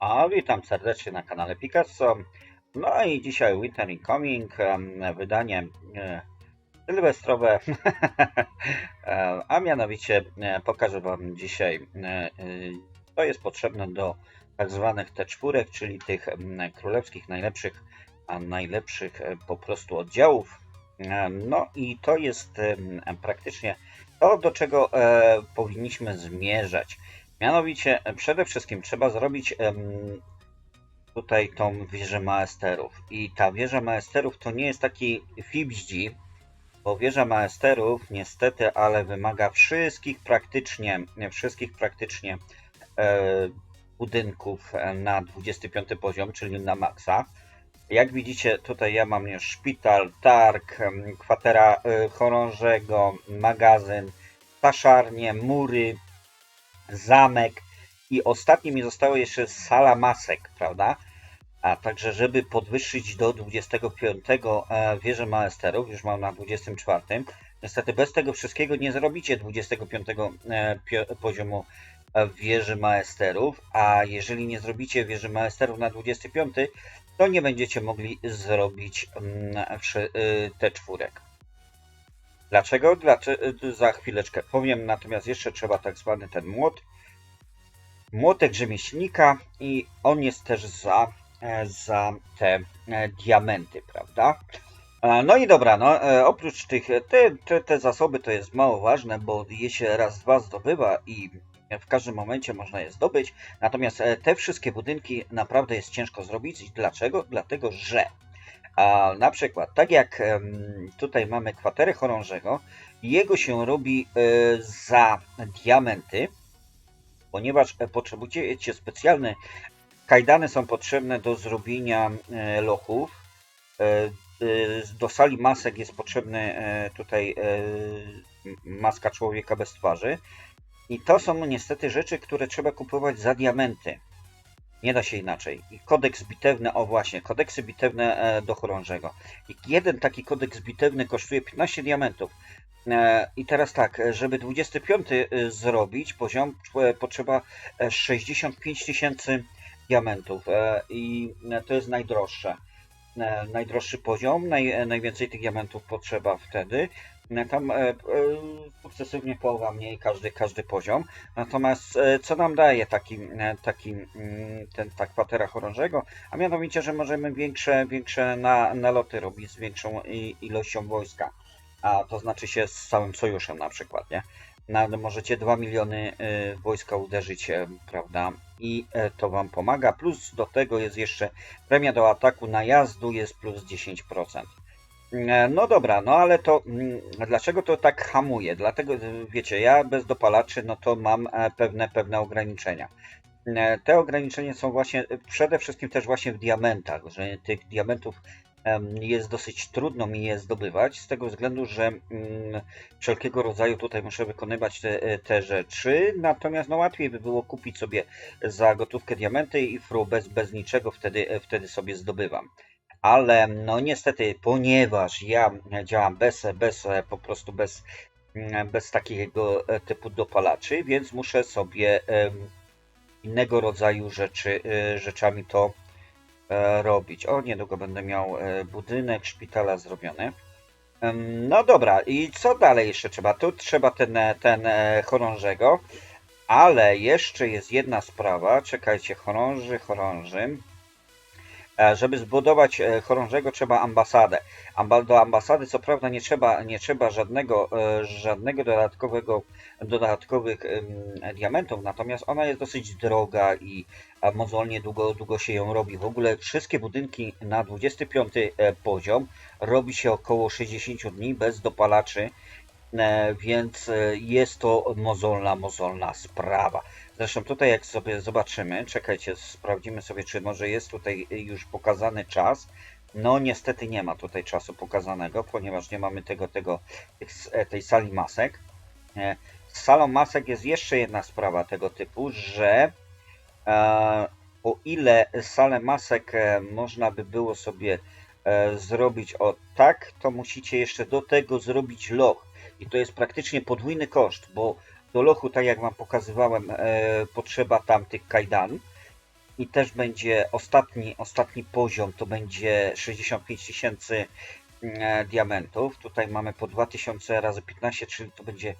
A witam serdecznie na kanale Picasso. No i dzisiaj Winter Incoming, wydanie e, sylwestrowe, E, a mianowicie e, pokażę Wam dzisiaj, co jest potrzebne do tak zwanych T4, czyli tych królewskich najlepszych, a najlepszych po prostu oddziałów. No i to jest praktycznie to, do czego powinniśmy zmierzać. Mianowicie, e, przede wszystkim trzeba zrobić tutaj tą wieżę maesterów. I ta wieża maesterów to nie jest taki fibździ, bo wieża maesterów niestety, ale wymaga wszystkich praktycznie, nie, wszystkich praktycznie e, budynków e, na 25 poziom, czyli na maksa. Jak widzicie, tutaj ja mam już szpital, targ, kwatera e, chorążego, magazyn, paszarnie, mury, zamek i ostatnie mi zostało jeszcze sala masek, prawda? A także, żeby podwyższyć do 25 e, wieżę maesterów, już mam na 24. Niestety bez tego wszystkiego nie zrobicie 25 e, poziomu e, wieży maesterów, a jeżeli nie zrobicie wieży maesterów na 25, to nie będziecie mogli zrobić mm, y, te czwórek. Dlaczego? Dlaczego? Za chwileczkę powiem, natomiast jeszcze trzeba tak zwany ten młot, młotek rzemieślnika i on jest też za, e, za te e, diamenty, prawda? E, No i dobra, no oprócz tych, te, te, te zasoby to jest mało ważne, bo je się raz, dwa zdobywa i w każdym momencie można je zdobyć. Natomiast te wszystkie budynki naprawdę jest ciężko zrobić. Dlaczego? Dlatego, że a na przykład, tak jak tutaj mamy kwaterę chorążego, jego się robi e, za diamenty, ponieważ e, potrzebujecie specjalne kajdany są potrzebne do zrobienia e, lochów. Do sali masek jest potrzebny tutaj maska człowieka bez twarzy. I to są niestety rzeczy, które trzeba kupować za diamenty. Nie da się inaczej. I kodeks bitewny, o właśnie, kodeksy bitewne e, do chorążego. Jeden taki kodeks bitewny kosztuje 15 diamentów. E, I teraz tak, żeby 25 e, zrobić poziom, potrzeba e, 65 tysięcy diamentów. I to jest najdroższe. Najdroższy poziom, naj, najwięcej tych diamentów potrzeba wtedy. E, Tam e, e, sukcesywnie połowa mniej każdy, każdy poziom. Natomiast e, co nam daje taki, e, taki mm, ten, ta kwatera chorążego? A mianowicie, że możemy większe, większe na, naloty robić z większą i, ilością wojska. A to znaczy się z całym sojuszem na przykład, nie? Na, możecie 2 miliony y, wojska uderzyć, e, prawda? I e, to Wam pomaga. Plus do tego jest jeszcze premia do ataku najazdu, jest plus 10%. E, No dobra, no ale to mm, dlaczego to tak hamuje? Dlatego, y, wiecie, ja bez dopalaczy, no to mam e, pewne, pewne ograniczenia. E, Te ograniczenia są właśnie e, przede wszystkim też właśnie w diamentach, że tych diamentów jest dosyć trudno mi je zdobywać, z tego względu, że mm, wszelkiego rodzaju tutaj muszę wykonywać te, e, te rzeczy, natomiast no łatwiej by było kupić sobie za gotówkę diamenty i fru bez, bez niczego wtedy, e, wtedy sobie zdobywam. Ale no niestety, ponieważ ja działam bez, bez po prostu bez, mm, bez takiego e, typu dopalaczy, więc muszę sobie innego rodzaju rzeczy, e, rzeczami to e, robić. O, niedługo będę miał budynek szpitala zrobiony. No dobra, i co dalej jeszcze trzeba? Tu trzeba ten, ten chorążego, ale jeszcze jest jedna sprawa. Czekajcie, chorąży, chorąży. E, Żeby zbudować e, chorążego trzeba ambasadę. Amba, do ambasady co prawda nie trzeba, nie trzeba żadnego, e, żadnego dodatkowego, dodatkowych diamentów, natomiast ona jest dosyć droga i mozolnie długo, długo się ją robi. W ogóle wszystkie budynki na 25 e, poziom robi się około 60 dni bez dopalaczy, więc jest to mozolna, mozolna sprawa. Zresztą tutaj jak sobie zobaczymy, czekajcie, sprawdzimy sobie, czy może jest tutaj już pokazany czas. No niestety nie ma tutaj czasu pokazanego, ponieważ nie mamy tego, tego e, tej sali masek. E, Z salą masek jest jeszcze jedna sprawa tego typu, że e, o ile salę masek e, można by było sobie e, zrobić o tak, to musicie jeszcze do tego zrobić loch. I to jest praktycznie podwójny koszt, bo do lochu, tak jak Wam pokazywałem, e, potrzeba tam tych kajdanów. i też będzie ostatni, ostatni poziom, to będzie 65 tysięcy e, diamentów. Tutaj mamy po 2000 razy 15, czyli to będzie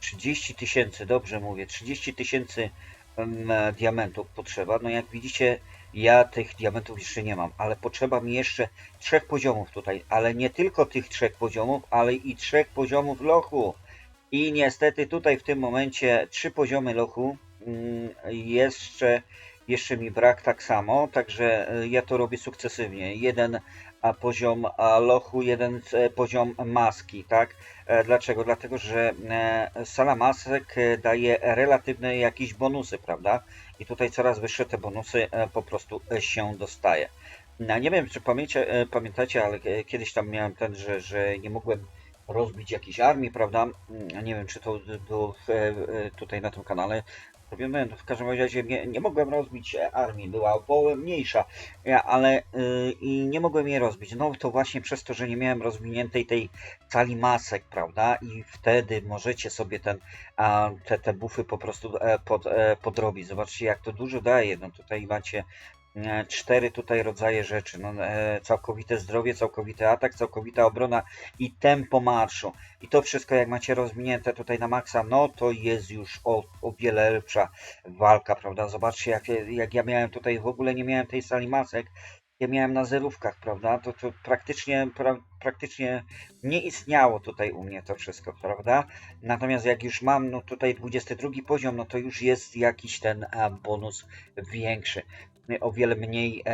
30 tysięcy, dobrze mówię, 30 tysięcy mm, diamentów potrzeba. No jak widzicie, ja tych diamentów jeszcze nie mam, ale potrzeba mi jeszcze trzech poziomów tutaj, ale nie tylko tych trzech poziomów, ale i trzech poziomów lochu. I niestety tutaj w tym momencie trzy poziomy lochu mm, jeszcze, jeszcze mi brak tak samo, także e, ja to robię sukcesywnie. Jeden poziom lochu, jeden e, poziom maski, tak? E, Dlaczego? Dlatego, że sala masek daje relatywne jakieś bonusy, prawda? I tutaj coraz wyższe te bonusy po prostu się dostaje. No, nie wiem, czy pamięcie, e, pamiętacie, ale kiedyś tam miałem ten, że, że nie mogłem rozbić jakiejś armii, prawda? Mm, Nie wiem, czy to było e, e, tutaj na tym kanale. No, W każdym razie nie, nie mogłem rozbić e, armii, była o połowę mniejsza, ja, ale i nie mogłem jej rozbić. No to właśnie przez to, że nie miałem rozwiniętej tej sali masek, prawda? I wtedy możecie sobie ten, te, te bufy po prostu e, pod, e, podrobić. Zobaczcie, jak to dużo daje. No tutaj macie e, cztery tutaj rodzaje rzeczy. No, e, całkowite zdrowie, całkowity atak, całkowita obrona i tempo marszu. I to wszystko jak macie rozwinięte tutaj na maksa, no to jest już o, o wiele lepsza walka, prawda? Zobaczcie jak, jak ja miałem tutaj, w ogóle nie miałem tej sali masek, ja miałem na zerówkach, prawda? To, to praktycznie, pra, praktycznie nie istniało tutaj u mnie to wszystko, prawda? Natomiast jak już mam no tutaj 22 poziom, no to już jest jakiś ten e, bonus większy. O wiele mniej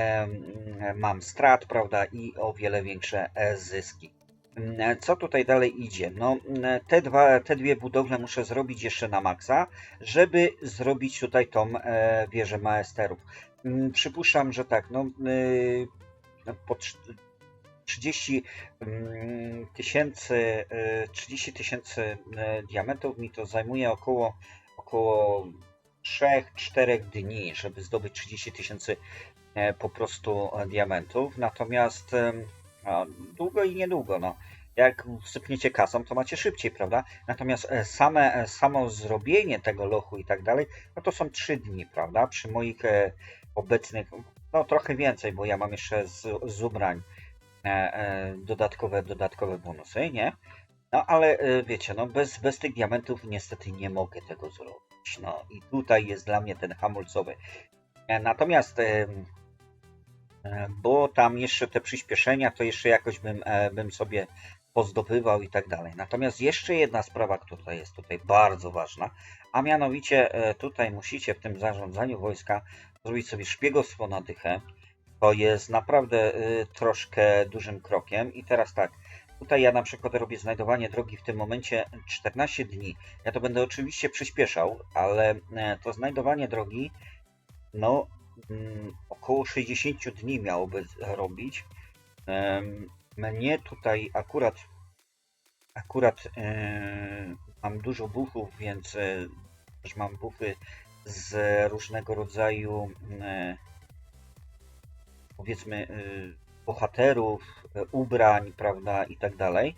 mam strat, prawda? I o wiele większe e, zyski. Mm, Co tutaj dalej idzie? No, mm, te, dwa, te dwie budowle muszę zrobić jeszcze na maksa, żeby zrobić tutaj tą e, wieżę maesterów. Mm, Przypuszczam, że tak, no, y, no, po trz- 30 mm, tysięcy, y, 30 tysięcy y, diamentów mi to zajmuje około, około 3-4 dni, żeby zdobyć 30 tysięcy e, po prostu e, diamentów. Natomiast a, długo i niedługo, no. Jak sypniecie kasą, to macie szybciej, prawda? Natomiast e, same, samo zrobienie tego lochu i tak dalej, no to są 3 dni, prawda? Przy moich obecnych, no trochę więcej, bo ja mam jeszcze z, z ubrań dodatkowe, dodatkowe bonusy, nie? No ale e, wiecie, no bez, bez tych diamentów niestety nie mogę tego zrobić. No i tutaj jest dla mnie ten hamulcowy. E, Natomiast e, bo tam jeszcze te przyspieszenia, to jeszcze jakoś bym, bym sobie pozdobywał i tak dalej. Natomiast jeszcze jedna sprawa, która jest tutaj bardzo ważna, a mianowicie tutaj musicie w tym zarządzaniu wojska zrobić sobie szpiegostwo na dychę. To jest naprawdę troszkę dużym krokiem. I teraz tak, tutaj ja na przykład robię znajdowanie drogi w tym momencie 14 dni. Ja to będę oczywiście przyspieszał, ale e, to znajdowanie drogi, no mm, około 60 dni miałoby robić. Mnie tutaj akurat akurat e, mam dużo buchów, więc e, też mam buchy z różnego rodzaju e, powiedzmy e, bohaterów, e, ubrań, prawda, i tak dalej.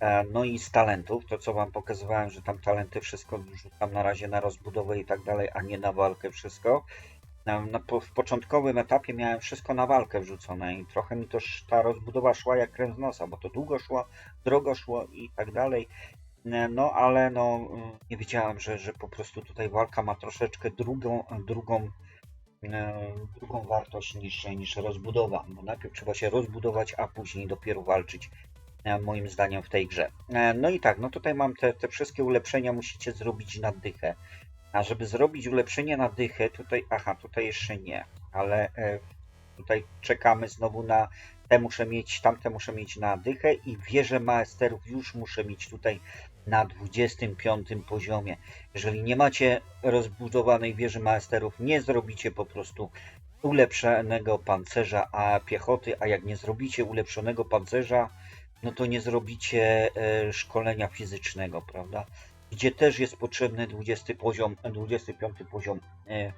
E, No i z talentów, to co Wam pokazywałem, że tam talenty wszystko rzucam na razie na rozbudowę i tak dalej, a nie na walkę wszystko. Na, na, po, w początkowym etapie miałem wszystko na walkę wrzucone i trochę mi też ta rozbudowa szła jak z nosa, bo to długo szło, drogo szło i tak dalej. E, No ale no e, nie wiedziałem, że, że po prostu tutaj walka ma troszeczkę drugą, drugą, e, drugą wartość niż, niż rozbudowa, bo najpierw trzeba się rozbudować, a później dopiero walczyć e, moim zdaniem w tej grze. E, No i tak, no tutaj mam te, te wszystkie ulepszenia, musicie zrobić na dychę. A żeby zrobić ulepszenie na dychę, tutaj, aha, tutaj jeszcze nie, ale e, tutaj czekamy znowu na te muszę mieć, tamte muszę mieć na dychę i wieżę maesterów już muszę mieć tutaj na 25 poziomie. Jeżeli nie macie rozbudowanej wieży maesterów, nie zrobicie po prostu ulepszonego pancerza a piechoty, a jak nie zrobicie ulepszonego pancerza, no to nie zrobicie e, szkolenia fizycznego, prawda? Gdzie też jest potrzebny 20 poziom, 25 poziom e,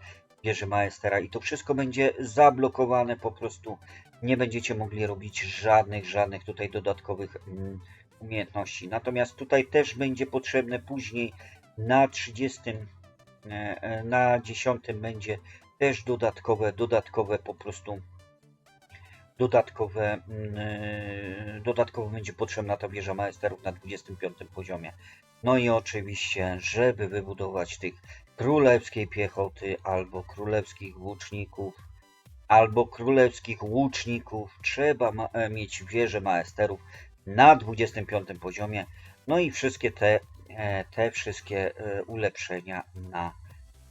wieży maestera i to wszystko będzie zablokowane po prostu. Nie będziecie mogli robić żadnych, żadnych tutaj dodatkowych mm, umiejętności. Natomiast tutaj też będzie potrzebne później na 30, e, e, na 10 będzie też dodatkowe, dodatkowe po prostu dodatkowe, mm, e, dodatkowo będzie potrzebna ta wieża maesterów na 25 poziomie. No i oczywiście, żeby wybudować tych królewskiej piechoty albo królewskich łuczników, albo królewskich łuczników, trzeba mieć wieżę maesterów na 25 poziomie. No i wszystkie te, e, te wszystkie e, ulepszenia na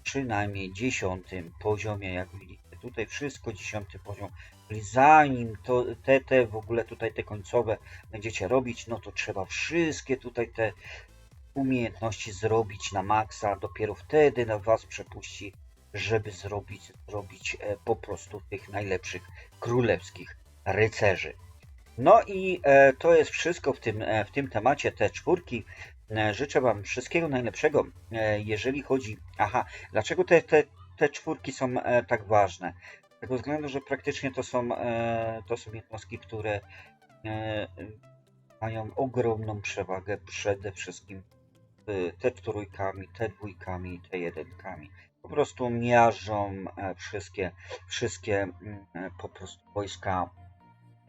przynajmniej 10 poziomie, jak widzicie. Tutaj wszystko 10 poziom. Czyli zanim to, te, te w ogóle tutaj te końcowe będziecie robić, no to trzeba wszystkie tutaj te umiejętności zrobić na maksa. Dopiero wtedy na was przepuści, żeby zrobić, zrobić e, po prostu tych najlepszych królewskich rycerzy. No i e, to jest wszystko w tym, e, w tym temacie te czwórki. E, Życzę Wam wszystkiego najlepszego, jeżeli chodzi. Aha, dlaczego te, te, te czwórki są tak ważne? Z tego względu, że praktycznie to są, to są jednostki, które mają ogromną przewagę przede wszystkim te trójkami, te dwójkami, te jedynkami. Po prostu miażdżą wszystkie, wszystkie mm, po prostu wojska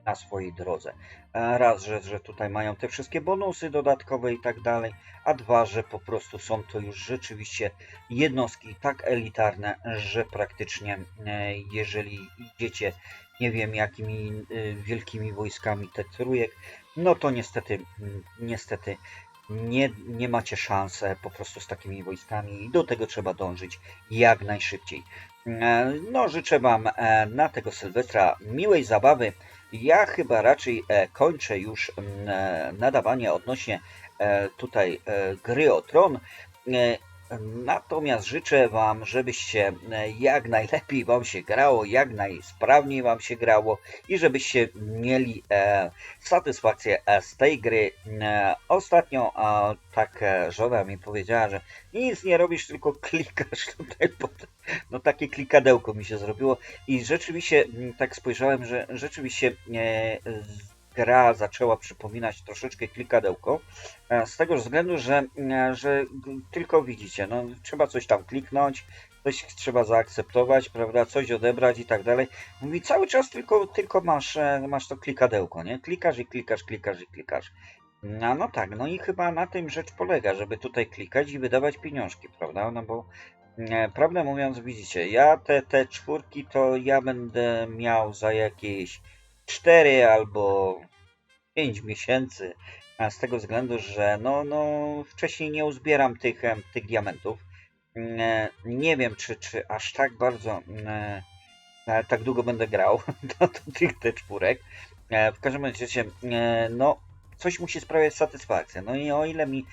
na swojej drodze. Raz, że, że tutaj mają te wszystkie bonusy dodatkowe i tak dalej, a dwa, że po prostu są to już rzeczywiście jednostki tak elitarne, że praktycznie e, jeżeli idziecie nie wiem jakimi e, wielkimi wojskami te trójek, no to niestety, niestety nie, nie macie szans po prostu z takimi wojskami i do tego trzeba dążyć jak najszybciej. E, No, życzę Wam e, na tego Sylwestra miłej zabawy. Ja chyba raczej e, kończę już nadawanie odnośnie tutaj gry o tron. Natomiast życzę Wam, żebyście e, jak najlepiej Wam się grało, jak najsprawniej Wam się grało i żebyście mieli e, satysfakcję e, z tej gry. E, ostatnio tak e, żona mi powiedziała, że nic nie robisz, tylko klikasz tutaj. Pod... No takie klikadełko mi się zrobiło i rzeczywiście tak spojrzałem, że rzeczywiście e, gra zaczęła przypominać troszeczkę klikadełko. E, Z tego względu, że, e, że tylko widzicie, no, trzeba coś tam kliknąć, coś trzeba zaakceptować, prawda, coś odebrać i tak dalej. Mówi cały czas tylko, tylko masz, e, masz to klikadełko, nie? Klikasz i klikasz, klikasz i klikasz. No, no tak, no i chyba na tym rzecz polega, żeby tutaj klikać i wydawać pieniążki, prawda? No bo prawdę mówiąc, widzicie, ja te, te czwórki to ja będę miał za jakieś 4 albo 5 miesięcy. Z tego względu, że no, no wcześniej nie uzbieram tych, tych diamentów. E, Nie wiem, czy, czy aż tak bardzo e, e, tak długo będę grał do, do tych te czwórek. E, W każdym razie, e, no coś musi sprawiać satysfakcję. No i o ile mi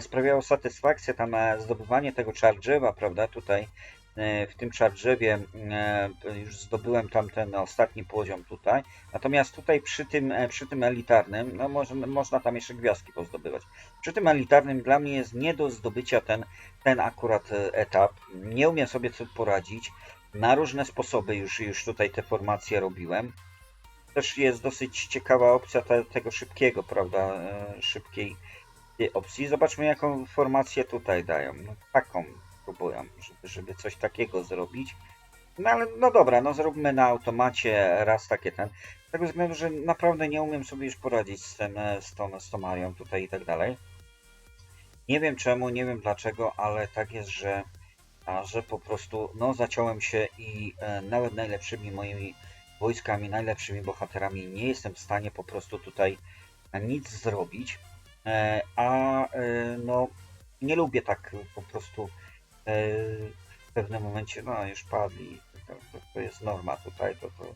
sprawiało satysfakcję tam zdobywanie tego czargrzewa, prawda, tutaj w tym czargrzewie e, już zdobyłem tam ten ostatni poziom tutaj. Natomiast tutaj przy tym, e, przy tym elitarnym, no może, można tam jeszcze gwiazdki pozdobywać. Przy tym elitarnym dla mnie jest nie do zdobycia ten, ten akurat e, etap. Nie umiem sobie co poradzić. Na różne sposoby już, już tutaj te formacje robiłem. Też jest dosyć ciekawa opcja te, tego szybkiego, prawda? e, Szybkiej opcji. Zobaczmy jaką formację tutaj dają. No, taką żeby, żeby coś takiego zrobić. No ale no dobra, no zróbmy na automacie raz takie ten. Z tego względu, że naprawdę nie umiem sobie już poradzić z tym, e, z tą, z tą Marią tutaj i tak dalej. Nie wiem czemu, nie wiem dlaczego, ale tak jest, że, a, że po prostu no zaciąłem się i e, nawet najlepszymi moimi wojskami, najlepszymi bohaterami nie jestem w stanie po prostu tutaj nic zrobić. E, a e, no nie lubię tak po prostu w pewnym momencie, no już padli, to, to, to jest norma tutaj, to, to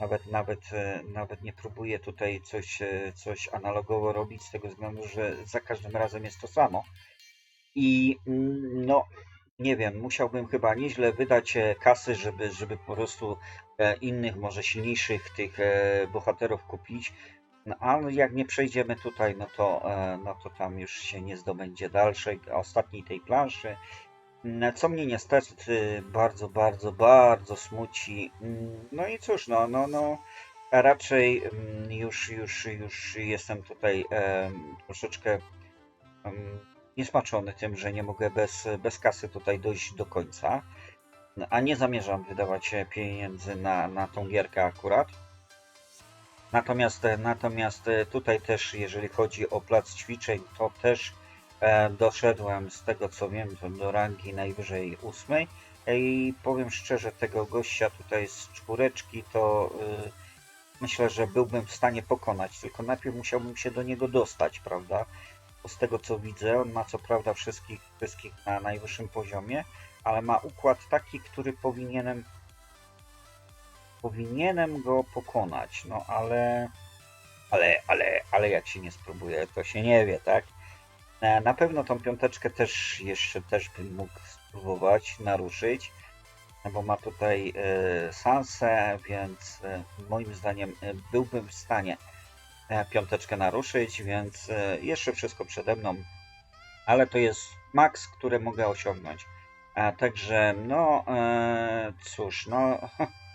nawet, nawet, e, nawet nie próbuję tutaj coś, e, coś analogowo robić z tego względu, że za każdym razem jest to samo. I mm, no, nie wiem, musiałbym chyba nieźle wydać e, kasy, żeby, żeby po prostu innych, może silniejszych tych bohaterów kupić. No, ale jak nie przejdziemy tutaj, no to, e, no to tam już się nie zdobędzie dalszej, ostatniej tej planszy. Mm, Co mnie niestety bardzo, bardzo, bardzo smuci. Mm, No i cóż, no, no, no, a raczej mm, już, już, już jestem tutaj em, troszeczkę niesmaczony tym, że nie mogę bez, bez kasy tutaj dojść do końca. a nie zamierzam wydawać e, pieniędzy na, na tą gierkę akurat. Natomiast, e, natomiast e, tutaj też, jeżeli chodzi o plac ćwiczeń, to też e, doszedłem z tego co wiem do, rangi najwyżej ósmej i powiem szczerze, tego gościa tutaj z czwóreczki to myślę, że byłbym w stanie pokonać, tylko najpierw musiałbym się do niego dostać, prawda? Bo z tego co widzę, on ma co prawda wszystkich, wszystkich na najwyższym poziomie, ale ma układ taki, który powinienem powinienem go pokonać, no ale ale, ale, ale jak się nie spróbuje, to się nie wie, tak? E, Na pewno tą piąteczkę też jeszcze też bym mógł spróbować naruszyć, no bo ma tutaj e, Sansę, więc e, moim zdaniem byłbym w stanie piąteczkę naruszyć, więc jeszcze wszystko przede mną, ale to jest maks, który mogę osiągnąć. A także, no cóż, no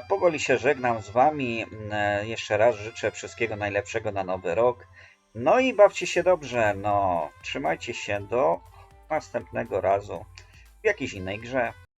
powoli się żegnam z Wami. E, Jeszcze raz życzę wszystkiego najlepszego na nowy rok. No i bawcie się dobrze. No, trzymajcie się do następnego razu w jakiejś innej grze.